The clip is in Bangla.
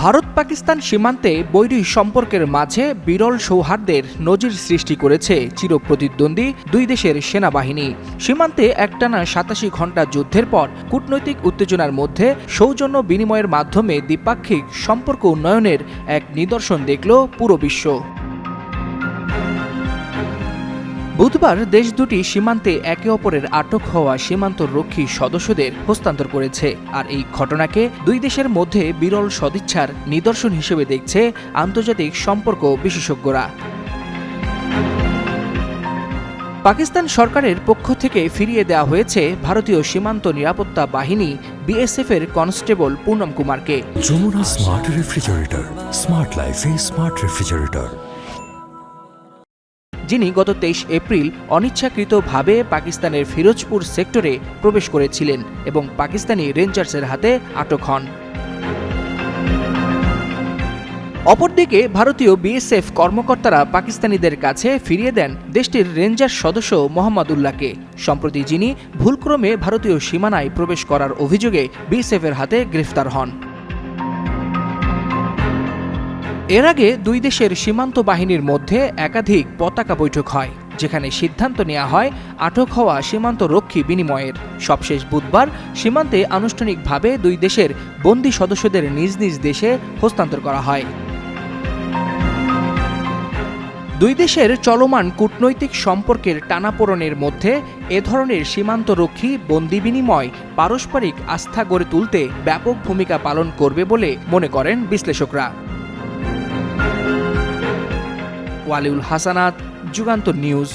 ভারত পাকিস্তান সীমান্তে বৈরী সম্পর্কের মাঝে বিরল সৌহার্দ্যের নজির সৃষ্টি করেছে চিরপ্রতিদ্বন্দ্বী দুই দেশের সেনাবাহিনী। সীমান্তে একটানা সাতাশি ঘণ্টা যুদ্ধের পর কূটনৈতিক উত্তেজনার মধ্যে সৌজন্য বিনিময়ের মাধ্যমে দ্বিপাক্ষিক সম্পর্ক উন্নয়নের এক নিদর্শন দেখল পুরো বিশ্ব। বুধবার দেশ দুটি সীমান্তে একে অপরের আটক হওয়া সীমান্ত রক্ষী সদস্যদের হস্তান্তর করেছে। আর এই ঘটনাকে দুই দেশের মধ্যে বিরল সদিচ্ছার নিদর্শন হিসেবে দেখছে আন্তর্জাতিক সম্পর্ক বিশেষজ্ঞরা। পাকিস্তান সরকারের পক্ষ থেকে ফিরিয়ে দেওয়া হয়েছে ভারতীয় সীমান্ত নিরাপত্তা বাহিনী বিএসএফ এর কনস্টেবল পুনম কুমারকে। যমুনা স্মার্ট রেফ্রিজারেটর, স্মার্ট লাইফে স্মার্ট রেফ্রিজারেটর। যিনি গত তেইশ এপ্রিল অনিচ্ছাকৃতভাবে পাকিস্তানের ফিরোজপুর সেক্টরে প্রবেশ করেছিলেন এবং পাকিস্তানি রেঞ্জার্সের হাতে আটক হন। অপরদিকে ভারতীয় বিএসএফ কর্মকর্তারা পাকিস্তানিদের কাছে ফিরিয়ে দেন দেশটির রেঞ্জার সদস্য মোহাম্মদ উল্লাহকে সম্প্রতি যিনি ভুলক্রমে ভারতীয় সীমানায় প্রবেশ করার অভিযোগে বিএসএফের হাতে গ্রেফতার হন। এর আগে দুই দেশের সীমান্ত বাহিনীর মধ্যে একাধিক পতাকা বৈঠক হয়, যেখানে সিদ্ধান্ত নেওয়া হয় আটক হওয়া সীমান্ত রক্ষী বিনিময়ের। সবশেষ বুধবার সীমান্তে আনুষ্ঠানিকভাবে দুই দেশের বন্দী সদস্যদের নিজ নিজ দেশে হস্তান্তর করা হয়। দুই দেশের চলমান কূটনৈতিক সম্পর্কের টানাপোড়নের মধ্যে এ ধরনের সীমান্তরক্ষী বন্দি বিনিময় পারস্পরিক আস্থা গড়ে তুলতে ব্যাপক ভূমিকা পালন করবে বলে মনে করেন বিশ্লেষকরা। ওয়ালিউল হাসানাত যুগান্ত নিউজ।